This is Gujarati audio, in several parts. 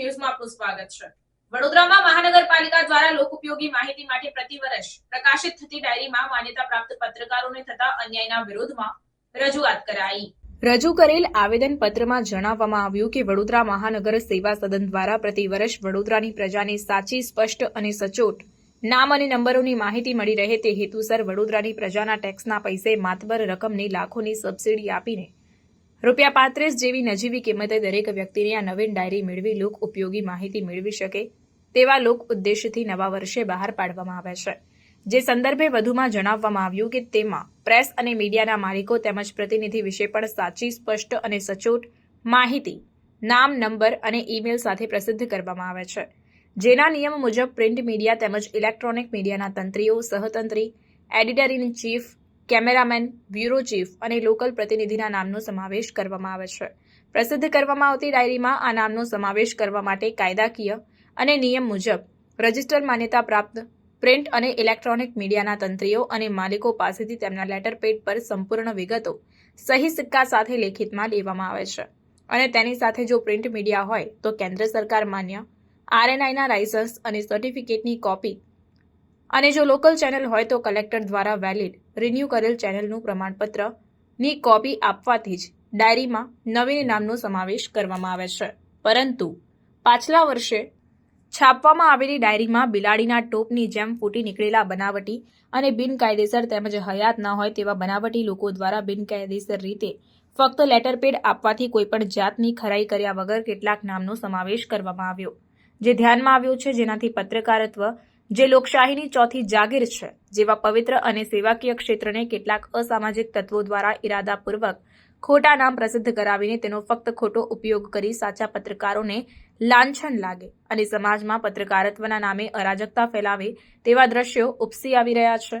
ન્યૂઝમાં આપનું સ્વાગત છે. વડોદરામાં મહાનગરપાલિકા દ્વારા લોકોપયોગી માહિતી માટે પ્રતિ વર્ષ પ્રકાશિત થતી ડાયરીમાં માન્યતા પ્રાપ્ત પત્રકારોને થતા અન્યાયના વિરોધમાં રજૂઆત કરાઈ. રજૂ કરેલ આવેદન પત્રમાં જણાવવામાં આવ્યું કે વડોદરા મહાનગર સેવા સદન દ્વારા પ્રતિ વર્ષ વડોદરાની પ્રજાને સાચી, સ્પષ્ટ અને સચોટ નામ અને નંબરોની માહિતી મળી રહે તે હેતુસર વડોદરાની પ્રજાના ટેક્સના પૈસે માતબર રકમની લાખોની સબસિડી આપીને રૂપિયા પાંત્રીસ જેવી નજીવી કિંમતે દરેક વ્યક્તિને આ નવીન ડાયરી મેળવી લોક ઉપયોગી માહિતી મેળવી શકે તેવા લોક ઉદ્દેશથી નવા વર્ષે બહાર પાડવામાં આવે છે. જે સંદર્ભે વધુમાં જણાવવામાં આવ્યું કે તેમાં પ્રેસ અને મીડિયાના માલિકો તેમજ પ્રતિનિધિ વિશે પણ સાચી, સ્પષ્ટ અને સચોટ માહિતી, નામ, નંબર અને ઈમેલ સાથે પ્રસિદ્ધ કરવામાં આવે છે. જેના નિયમ મુજબ પ્રિન્ટ મીડિયા તેમજ ઇલેક્ટ્રોનિક મીડિયાના તંત્રીઓ, સહતંત્રી editor in chief cameraman, bureau chief અને લોકલ પ્રતિનિધિના નામનો સમાવેશ કરવામાં આવે છે. પ્રસિદ્ધ કરવામાં આવતી ડાયરીમાં આ નામનો સમાવેશ કરવા માટે કાયદાકીય અને નિયમ મુજબ રજિસ્ટર માન્યતા પ્રાપ્ત, પ્રિન્ટ અને ઇલેક્ટ્રોનિક મીડિયાના તંત્રીઓ અને માલિકો પાસેથી તેમના લેટર પેડ પર સંપૂર્ણ વિગતો સહી સિક્કા સાથે લેખિતમાં લેવામાં આવે છે. અને તેની સાથે જો પ્રિન્ટ મીડિયા હોય તો કેન્દ્ર સરકાર માન્ય, આરએનઆઈના લાયસન્સ અને સર્ટિફિકેટની કોપી અને જો લોકલ ચેનલ હોય તો કલેક્ટર દ્વારા વેલિડ રિન્યૂ કરેલ ચેનલનું પ્રમાણપત્રની કોપી આપવાથી જ ડાયરીમાં નવીન નામનો સમાવેશ કરવામાં આવે છે. પરંતુ પાછલા વર્ષે છાપવામાં આવેલી ડાયરીમાં બિલાડીના ટોપની જેમ ફૂટી નીકળેલા બનાવટી અને બિનકાયદેસર તેમજ હયાત ન હોય તેવા બનાવટી લોકો દ્વારા બિનકાયદેસર રીતે ફક્ત લેટર પેડ આપવાથી કોઈપણ જાતની ખરાઈ કર્યા વગર કેટલાક નામનો સમાવેશ કરવામાં આવ્યો. જે ધ્યાનમાં આવ્યો છે જેનાથી પત્રકારત્વ જે લોકશાહીની ચોથી જાગીર છે, જેવા પવિત્ર અને સેવાકીય ક્ષેત્રને કેટલાક અસામાજિક તત્વો દ્વારા ઇરાદાપૂર્વક ખોટા નામ પ્રસિદ્ધ કરાવીને તેનો ફક્ત ખોટો ઉપયોગ કરી સાચા પત્રકારોને લાંછન લાગે અને સમાજમાં પત્રકારત્વના નામે અરાજકતા ફેલાવે તેવા દ્રશ્યો ઉપસી આવી રહ્યા છે.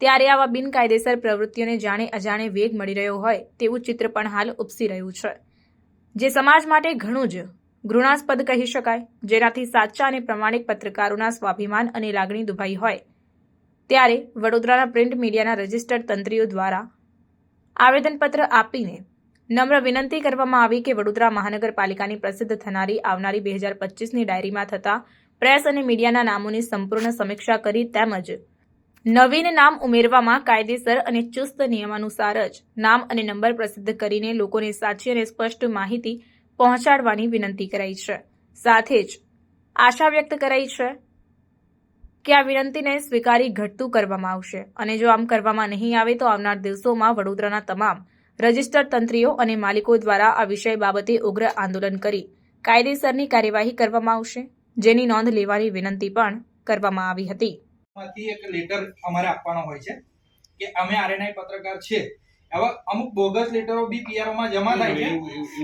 ત્યારે આવા બિનકાયદેસર પ્રવૃત્તિઓને જાણે અજાણે વેગ મળી રહ્યો હોય તેવું ચિત્ર પણ હાલ ઉપસી રહ્યું છે. જે સમાજ માટે ઘણું જ ઘૃણાસ્પદ કહી શકાય. જેનાથી સાચા અને પ્રમાણિક પત્રકારોના સ્વાભિમાન અને લાગણી દુભાઈ હોય. ત્યારે વડોદરાના પ્રિન્ટ મીડિયાના રજિસ્ટર્ડ તંત્રીઓ દ્વારા આવેદનપત્ર આપીને નમ્ર વિનંતી કરવામાં આવી કે વડોદરા મહાનગરપાલિકાની પ્રસિદ્ધ થનારી આવનારી બે હજાર પચીસની ડાયરીમાં થતા પ્રેસ અને મીડિયાના નામોની સંપૂર્ણ સમીક્ષા કરી તેમજ નવીન નામ ઉમેરવામાં કાયદેસર અને ચુસ્ત નિયમાનુસાર જ નામ અને નંબર પ્રસિદ્ધ કરીને લોકોને સાચી અને સ્પષ્ટ માહિતી પહોંચાડવાની વિનંતી કરાઈ છે. સાથે જ આશા વ્યક્ત કરાઈ છે કે આ વિનંતીને સ્વીકારી ઘટતું કરવામાં આવશે. અને જો આમ કરવામાં નહીં આવે તો આવનાર દિવસોમાં વડોદરાના તમામ રજિસ્ટર તંત્રીઓ અને માલિકો દ્વારા આ વિષય બાબતે ઉગ્ર આંદોલન કરી કાયદેસરની કાર્યવાહી કરવામાં આવશે, જેની નોંધ લેવાની વિનંતી પણ કરવામાં આવી હતી. એક લેટર અમારે આપવાનો હોય છે કે અમે આરએનઆઈ પત્રકાર છે હવે અમુક બોગસ લેટરો બી પીઆરઓ માં જમા થાય છે.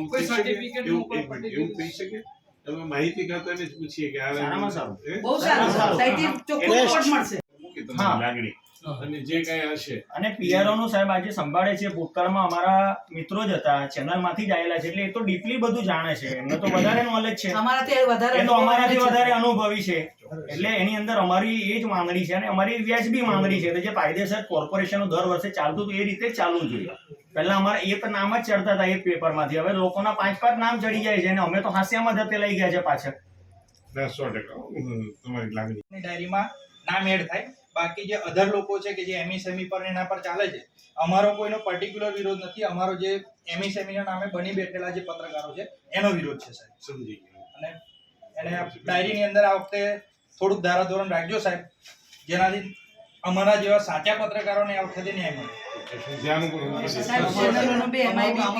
કોઈ સર્ટિફિકેટ એવું- થઈ શકે? તમે માહિતી કરતાને જ પૂછીએ કે આ સારામાં સારું. બહુ સારું. ચોખ્ખું મળશે. હા. લાગણી. અને જે કઈ હશે. અને પીઆરઓ નું સાહેબ આજે સંભાળે છે. ભૂતકાળમાં અમારા મિત્રો જ હતા. ચેનલમાંથી જ આવેલા છે. એટલે એ તો ડીપલી બધું જાણે છે. એમને તો વધારે નોલેજ છે. અમારાથી વધારે એ તો અમારાથી વધારે અનુભવી છે. એટલે એની અંદર અમારી એ જ માંગણી છે અને અમારી વ્યાજબી માંગણી છે જે કાયદેસર કોર્પોરેશનો દર વર્ષે ચાલતું હતું એ રીતે ચાલવું જોઈએ. પહેલા અમારે એક નામ જ ચડતા હતા એક પેપરમાંથી. હવે લોકોના પાંચ પાંચ નામ ચડી જાય છે અને અમે તો હાસ્યામાં જતે લઈ ગયા છે પાછળ. સો ટકા. તમારી લાગણી. ડાયરીમાં નામ એડ થાય. બાકી જે અધર લોકો છે કે જે એમઈસેમી પર એના પર ચાલે છે અમારો કોઈનો પર્ટિક્યુલર વિરોધ નથી. અમારો જે એમઈસેમી ના નામે બની બેઠેલા જે પત્રકારો છે એનો વિરોધ છે સાહેબ. સમજી ગયો. અને એને ડાયરીની અંદર આ વખતે થોડુંક ધારાધોરણ રાખજો સાહેબ. જેનાથી અમારા જેવા સાચા પત્રકારોને આ વખતે ન્યાય મળે.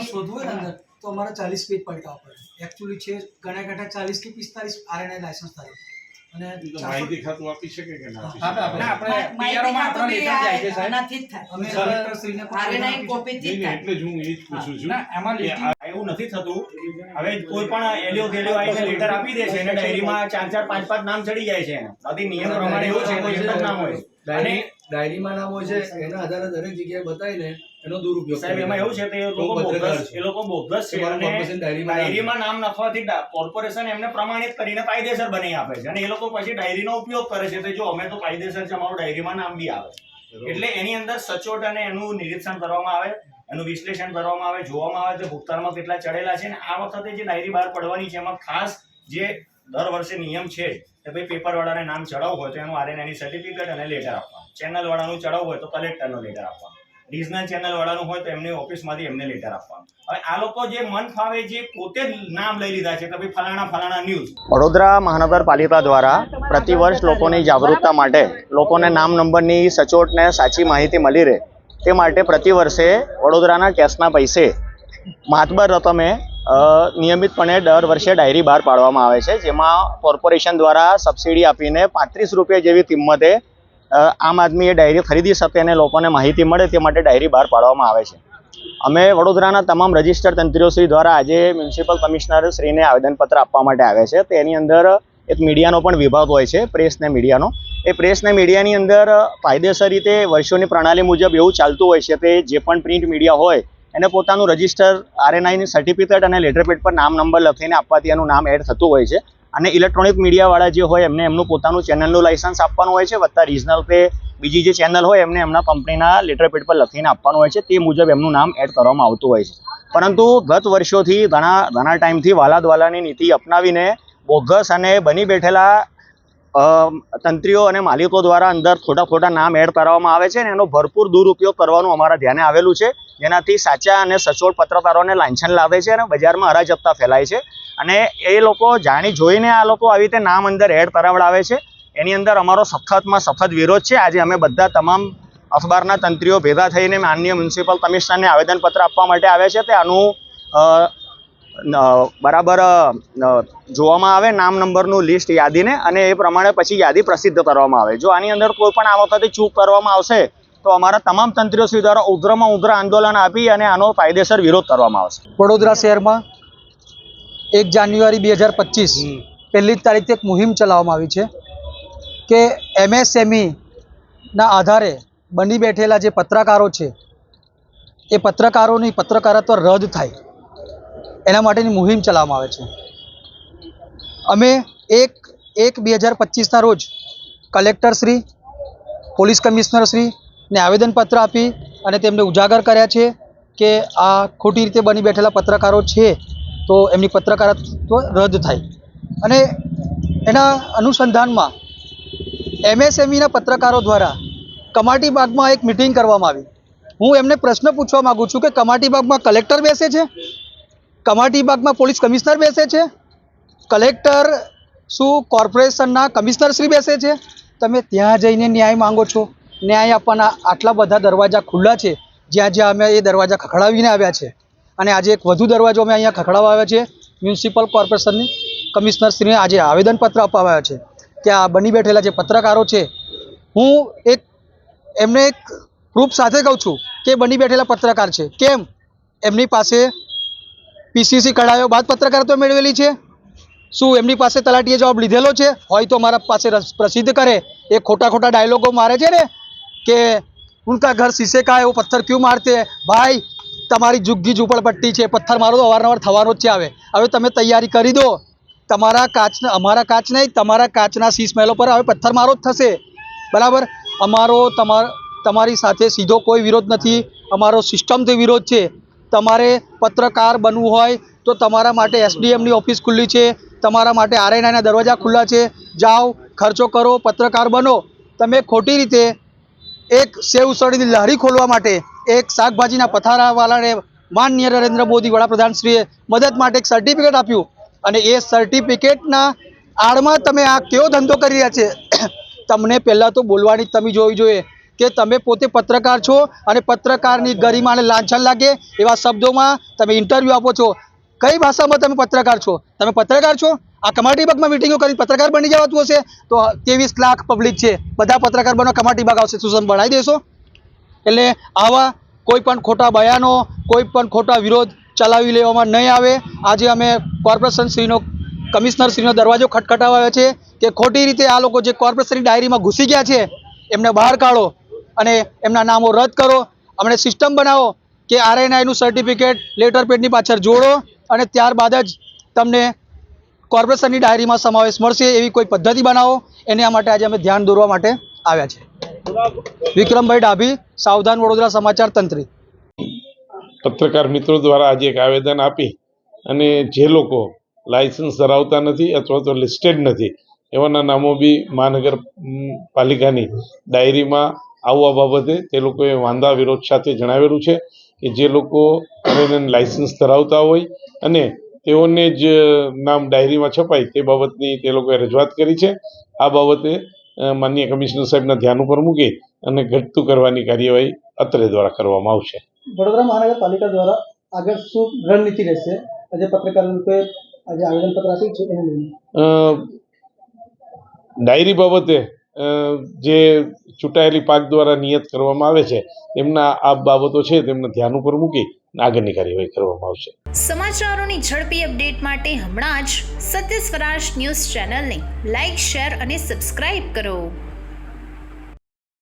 શોધવું હોય અંદર તો અમારે ચાલીસ પેજ પલટાવવા પડે એકચ્યુઅલી છે ઘણા ઘણા ચાલીસ કે પિસ્તાલીસ આરએનઆઈ લાયસન્સ તો માહિતી ખાતું આપી શકે કે ના એટલે જ હું એ જ પૂછું છું. એવું નથી થતું. હવે કોઈ પણ એલિયો ગેલિયો આવીને લેટર આપી દે છે અને ડાયરીમાં ચાર ચાર પાંચ પાંચ નામ ચડી જાય છે બાકી નિયમ પ્રમાણે એવું છે કોઈ નામ હોય અને ડાયરીમાં નામ હોય છે એના આધારે દરેક જગ્યાએ બતાવીને એનો દુરુપયોગ સાહેબ એમાં એવું છે કે એ લોકો બોગસ એ લોકો બોગસ છે અને ડાયરીમાં નામ ડા- કોર્પોરેશન એમને પ્રમાણિત કરીને કાયદેસર બનાવી આપે છે. અને એ લોકો પછી ડાયરીનો ઉપયોગ કરે છે. તો જો અમે તો કાયદેસર છે અમારું ડાયરીમાં નામ બી આવે એટલે એની અંદર સચોટ અને એનું નિરીક્ષણ કરવામાં આવે એનું વિશ્લેષણ કરવામાં આવે જોવામાં આવે કે ભૂતકાળમાં કેટલા ચડેલા છે. અને આ વખતે જે ડાયરી બહાર પડવાની છે એમાં ખાસ જે દર વર્ષે નિયમ છે કે ભાઈ પેપરવાળાને નામ ચડાવવું હોય તો એનું આરએનએની સર્ટિફિકેટ અને લેટર આપવાનું. ચેનલ વાળાનું ચડાવવું હોય તો કલેક્ટરનો લેટર આપવાનો. રિજનલ ચેનલ વાળાનું હોય તો એમની ઓફિસમાંથી એમને લેટર આપવાનું. હવે આ લોકો જે મન ફાવે જે પોતે નામ લઈ લીધા છે કે ભાઈ ફલાણા ફલાણા ન્યૂઝ વડોદરા મહાનગરપાલિકા દ્વારા પ્રતિવર્ષ લોકોની જાગૃતતા માટે લોકોને નામ નંબરની સચોટ ને સાચી માહિતી મળી રહે તે માટે પ્રતિવર્ષે વડોદરાના ટેક્સના પૈસે માતબર રકમે નિયમિતપણે દર વર્ષે ડાયરી બહાર પાડવામાં આવે છે, જેમાં કોર્પોરેશન દ્વારા સબસિડી આપીને પાંત્રીસ રૂપિયા જેવી કિંમતે આમ આદમી એ ડાયરી ખરીદી શકે અને લોકોને માહિતી મળે તે માટે ડાયરી બહાર પાડવામાં આવે છે. અમે વડોદરાના તમામ રજિસ્ટર તંત્રીઓ શ્રી દ્વારા આજે મ્યુનિસિપલ કમિશનરશ્રીને આવેદનપત્ર આપવા માટે આવે છે. તેની અંદર એક મીડિયાનો પણ વિભાગ હોય છે, પ્રેસ ને મીડિયાનો. એ પ્રેસ ને મીડિયાની અંદર કાયદેસર રીતે વર્ષોની પ્રણાલી મુજબ એવું ચાલતું હોય છે કે જે પણ પ્રિન્ટ મીડિયા હોય, એને પોતાનું રજિસ્ટર, આરએનઆઈની સર્ટિફિકેટ અને લેટરપેડ પર નામ નંબર લખીને આપવાથી એનું નામ એડ થતું હોય છે. અને ઇલેક્ટ્રોનિક મીડિયાવાળા જે હોય, એમને એમનું પોતાનું ચેનલનું લાઇસન્સ આપવાનું હોય છે. વત્તા રિજનલ કે બીજી જે ચેનલ હોય, એમને એમના કંપનીના લેટરપેડ પર લખીને આપવાનું હોય છે. તે મુજબ એમનું નામ એડ કરવામાં આવતું હોય છે. પરંતુ ગત વર્ષોથી ઘણા ઘણા ટાઈમથી વાલાદવાલાની નીતિ અપનાવીને બોગસ અને બની બેઠેલા તંત્રીઓ અને માલિકો દ્વારા અંદર ખોટા ખોટા નામ એડ કરવામાં આવે છે અને એનો ભરપૂર દુરુપયોગ કરવાનું અમારા ધ્યાને આવેલું છે. જેનાથી સાચા અને સચોટ પત્રકારોને લાંછન લાવે છે અને બજારમાં અરાજકતા ફેલાય છે. અને એ લોકો જાણી જોઈને આ લોકો આવી રીતે નામ અંદર એડ કરાવડાવે છે. એની અંદર અમારો સખતમાં સખત વિરોધ છે. આજે અમે બધા તમામ અખબારના તંત્રીઓ ભેગા થઈને માનનીય મ્યુનિસિપલ કમિશનરને આવેદનપત્ર આપવા માટે આવ્યા છે. તે આનું બરાબર જોવામાં આવે નામ નંબરનું લિસ્ટ યાદીને અને એ પ્રમાણે પછી યાદી પ્રસિદ્ધ કરવામાં આવે. જો આની અંદર કોઈ પણ આ વખતે ચૂક કરવામાં આવશે તો અમારા તમામ તંત્રીઓ શ્રી દ્વારા ઉગ્રમાં ઉગ્ર આંદોલન આપી અને આનો કાયદેસર વિરોધ કરવામાં આવશે. વડોદરા શહેરમાં એક જાન્યુઆરી બે હજાર પચીસ પહેલી જ તારીખથી એક મુહિમ ચલાવવામાં આવી છે કે એમએસએમઈના આધારે બની બેઠેલા જે પત્રકારો છે એ પત્રકારોની પત્રકારત્વ રદ થાય. એના માટેની મુહિમ ચલાવવામાં આવે છે. અમે એક એક બે હજાર પચીસના રોજ કલેક્ટરશ્રી પોલીસ કમિશનરશ્રીને આવેદનપત્ર આપી અને તેમને ઉજાગર કર્યા છે કે આ ખોટી રીતે બની બેઠેલા પત્રકારો છે તો એમની પત્રકારત્વ રદ થાય. અને એના અનુસંધાનમાં એમએસએમઈના પત્રકારો દ્વારા કમાટી બાગમાં એક મિટિંગ કરવામાં આવી. હું એમને પ્રશ્ન પૂછવા માગું છું કે કમાટી બાગમાં કલેક્ટર બેસે છે? કમાટી બાગમાં પોલીસ કમિશનર બેસે છે. કલેક્ટર શું કોર્પોરેશનના કમિશનર શ્રી બેસે છે. તમે ત્યાં જઈને ન્યાય માંગો છો. ન્યાય આપવાના આટલા બધા દરવાજા ખુલ્લા છે. જ્યાં જ્યાં અમે એ દરવાજા ખખડાવીને આવ્યા છે. અને આજે એક વધુ દરવાજો અમે અહીંયા ખખડાવવા આવ્યા છે. મ્યુનિસિપલ કોર્પોરેશનની કમિશનરશ્રીને આજે આવેદનપત્ર આપવા આવ્યા છે કે આ બની બેઠેલા જે પત્રકારો છે, હું એક એમને એક પ્રૂફ સાથે કહું છું કે બની બેઠેલા પત્રકાર છે. કેમ? એમની પાસે પીસીસી કઢાયો, બાદ પત્રકાર તો મેળવેલી છે. શું એમની પાસે તલાટીએ જવાબ લીધેલો છે? હોય તો મારા પાસે પ્રસિદ્ધ કરે. એ ખોટા ખોટા ડાયલોગો મારે છે ને, કે ઉનકા ઘર શીશે કા એવો પથ્થર ક્યુ મારતે? ભાઈ, તમારી જુગ્ગી ઝૂંપડપટ્ટી છે. પથ્થર મારો તો અવારનવાર થવાનો જ છે આવે. હવે તમે તૈયારી કરી દો. તમારા કાચના અમારા કાચ નહીં, તમારા કાચના શીશ મહેલો પર હવે પથ્થર મારો જ થશે. બરાબર? અમારો તમાર તમારી સાથે સીધો કોઈ વિરોધ નથી. અમારો સિસ્ટમથી વિરોધ છે. તમારે પત્રકાર બનવું હોય તો તમારા માટે એસડીએમની ઓફિસ ખુલ્લી છે, તમારા માટે આરએનઆઈના દરવાજા ખુલ્લા છે. જાઓ, ખર્ચો કરો, પત્રકાર બનો. તમે ખોટી રીતે એક સેવ ઉસળીની લહેરી ખોલવા માટે એક શાકભાજીના પથારાવાળાને માનનીય નરેન્દ્ર મોદી વડાપ્રધાનશ્રીએ મદદ માટે એક સર્ટિફિકેટ આપ્યું. અને એ સર્ટિફિકેટના આડમાં તમે આ કેવો ધંધો કરી રહ્યા છે? તમને પહેલાં તો બોલવાની તમે જોવી જોઈએ. કે તમે પોતે પત્રકાર છો અને પત્રકારની ગરિમાને લાંછન લાગે એવા શબ્દોમાં તમે ઇન્ટરવ્યૂ આપો છો. કઈ ભાષામાં તમે પત્રકાર છો? તમે પત્રકાર છો? આ કમાટી બાગમાં મિટિંગો કરી પત્રકાર બની જવાતું હશે? તો ત્રેવીસ લાખ પબ્લિક છે. બધા પત્રકાર બનો, કમાટી બાગ આવશે. શું બનાવી દેશો. એટલે આવા કોઈ પણ ખોટા બયાનો, કોઈ પણ ખોટા વિરોધ ચલાવી લેવામાં નહીં આવે. આજે અમે કોર્પોરેશન શ્રીનો કમિશનર શ્રીનો દરવાજો ખટખટાવ્યો છે કે ખોટી રીતે આ લોકો જે કોર્પોરેશનની ડાયરીમાં ઘૂસી ગયા છે, એમને બહાર કાઢો. અને એમના નામો રદ કરો. અમને સિસ્ટમ બનાવો કે આરએનઆઈનું સર્ટિફિકેટ લેટર પેડની પાછળ જોડો અને ત્યારબાદ જ તમને કોર્પોરેશનની ડાયરીમાં સમાવેશ મળશે એવી કોઈ પદ્ધતિ બનાવો. એના માટે આજે અમે ધ્યાન દોરવા માટે આવ્યા છે. વિક્રમભાઈ ડાભી, સાવધાન વડોદરા સમાચાર તંત્રી. પત્રકાર મિત્રો દ્વારા આજે એક આવેદન આપી અને જે લોકો લાયસન્સ ધરાવતા નથી અથવા તો લિસ્ટેડ નથી, એવાના નામો બી મહાનગર પાલિકાની ડાયરીમાં આવવા બાબતે તે લોકોએ વાંધા વિરોધ સાથે જણાવેલું છે કે જે લોકો લાઇસન્સ લાયસન્સ ધરાવતા હોય અને તેઓને જ નામ ડાયરીમાં છપાય તે બાબતની તે લોકોએ રજૂઆત કરી છે. આ બાબતે માનનીય કમિશનર સાહેબના ધ્યાન ઉપર મૂકી અને ઘટતું કરવાની કાર્યવાહી અત્રે દ્વારા કરવામાં આવશે. વડોદરા મહાનગરપાલિકા દ્વારા આગળ શું રણનીતિ રહેશે? આજે પત્રકાર રૂપે આજે આવેદનપત્ર આપ્યું છે ડાયરી બાબતે જે ચૂંટાયેલી પાક દ્વારા નિયત કરવામાં આવે છે તેમના આ બાબતો છે, તેમને ધ્યાન ઉપર મૂકી આગળની કાર્યવાહી કરવામાં આવશે. સમાચારોની ઝડપી અપડેટ માટે હમણાં જ સત્ય સ્વરાજ ન્યૂઝ ચેનલને લાઇક શેર અને સબસ્ક્રાઇબ કરો.